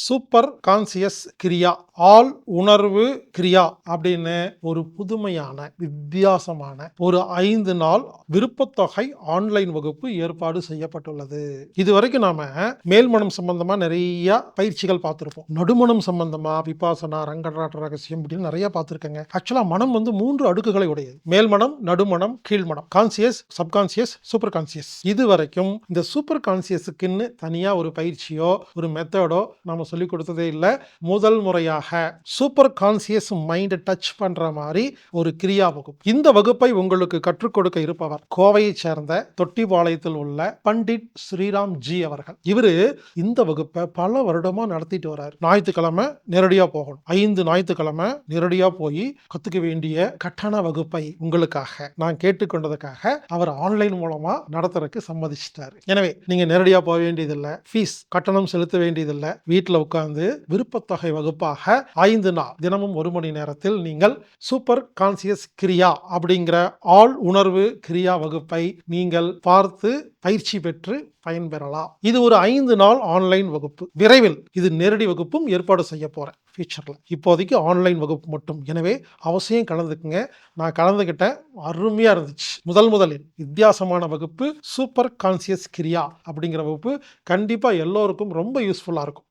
Super conscious கிரியா ஆள் உணர்வு கிரியா அப்படின்னு ஒரு புதுமையான வித்தியாசமான ஒரு ஐந்து நாள் விருப்பத்தொகை ஆன்லைன் வகுப்பு ஏற்பாடு செய்யப்பட்டுள்ளது. இதுவரைக்கும் நாம மேல்மனம் சம்பந்தமா நிறைய பயிற்சிகள் பார்த்துருப்போம். நடுமணம் சம்பந்தமா விபாசனா ரங்கராட்ட ரகசியம் இப்படின்னு நிறைய பார்த்துருக்கேங்க. ஆக்சுவலா மனம் வந்து மூன்று அடுக்குகளை உடையது. மேல்மனம் நடுமணம் கீழ்மனம். Conscious subconscious super conscious. இது வரைக்கும் இந்த சூப்பர் கான்சியஸுக்குன்னு தனியா ஒரு பயிற்சியோ ஒரு மெத்தடோ நம்ம சொல்லிக் கொடுத்ததே இல்லை. முதல் முறையாக சூப்பர் கான்சியஸ் மைண்டை டச் பண்ற மாதிரி ஒரு கிரியா வகுப்பு. இந்த வகுப்பை உங்களுக்கு கற்றுக் கொடுக்க இருப்பவர் கோவையைச் சேர்ந்த தொட்டிபாளையத்தில் உள்ள பண்டிட் ஸ்ரீராம் ஜி அவர்கள். இவர் இந்த வகுப்பை பல வருடமா நடத்திட்டு வர்றாரு. ஞாயிற்றுக்கிழமை நேரடியா போகணும். ஐந்து ஞாயிற்றுக்கிழமை நேரடியா போய் கத்துக்க வேண்டிய கட்டண வகுப்பை உங்களுக்காக நான் கேட்டுக்கொண்டதுக்காக அவர் ஆன்லைன் மூலமா நடத்துறதுக்கு சம்மதிச்சிட்டாரு. எனவே நீங்க நேரடியா போக வேண்டியதில்லை. ஃபீஸ் கட்டணம் செலுத்த வேண்டியதில்லை. வீட்டில் உட்கார்ந்து விருப்பத்தொகை வகுப்பாக ஐந்து நாள் தினமும் ஒரு மணி நேரத்தில் நீங்கள் சூப்பர் கான்சியஸ் கிரியா அப்படிங்கிற ஆள் உணர்வு கிரியா வகுப்பை நீங்கள் பார்த்து பயிற்சி பெற்று பயன்பெறலாம். இது ஒரு ஐந்து நாள் ஆன்லைன் வகுப்பு. விரைவில் இது நேரடி வகுப்பும் ஏற்பாடு செய்ய போகிறேன் ஃபியூச்சரில் இப்போதைக்கு ஆன்லைன் வகுப்பு மட்டும். எனவே அவசியம் கலந்துக்குங்க. நான் கலந்துக்கிட்டேன் அருமையாக இருந்துச்சு. முதல் முதலில் வித்தியாசமான வகுப்பு சூப்பர் கான்சியஸ் கிரியா அப்படிங்கிற வகுப்பு கண்டிப்பாக எல்லோருக்கும் ரொம்ப யூஸ்ஃபுல்லாக இருக்கும்.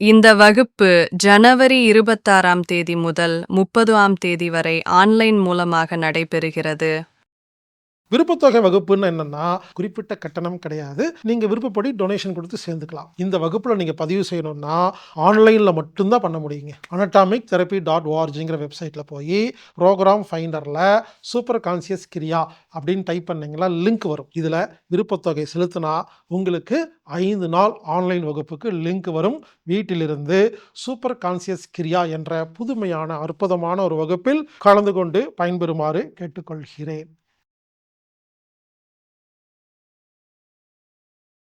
இந்த வகுப்பு ஜனவரி இருபத்தாறாம் தேதி முதல் முப்பதாம் தேதி வரை ஆன்லைன் மூலமாக நடைபெறுகிறது. விருப்பத்தொகை வகுப்புன்னு என்னென்னா குறிப்பிட்ட கட்டணம் கிடையாது. நீங்கள் விருப்பப்படி டொனேஷன் கொடுத்து சேர்ந்துக்கலாம். இந்த வகுப்பில் நீங்கள் பதிவு செய்யணும்னா ஆன்லைனில் மட்டும்தான் பண்ண முடியுங்க. அனட்டாமிக் தெரப்பி டாட் ஓஆர்ஜிங்கிற வெப்சைட்டில் போய் ப்ரோக்ராம் ஃபைண்டரில் சூப்பர் கான்சியஸ் கிரியா அப்படின்னு டைப் பண்ணிங்கன்னா லிங்க் வரும். இதில் விருப்பத்தொகை செலுத்தினா உங்களுக்கு ஐந்து நாள் ஆன்லைன் வகுப்புக்கு லிங்க் வரும். வீட்டிலிருந்து சூப்பர் கான்சியஸ் கிரியா என்ற புதுமையான அற்புதமான ஒரு வகுப்பில் கலந்து கொண்டு பயன்பெறுமாறு கேட்டுக்கொள்கிறேன்.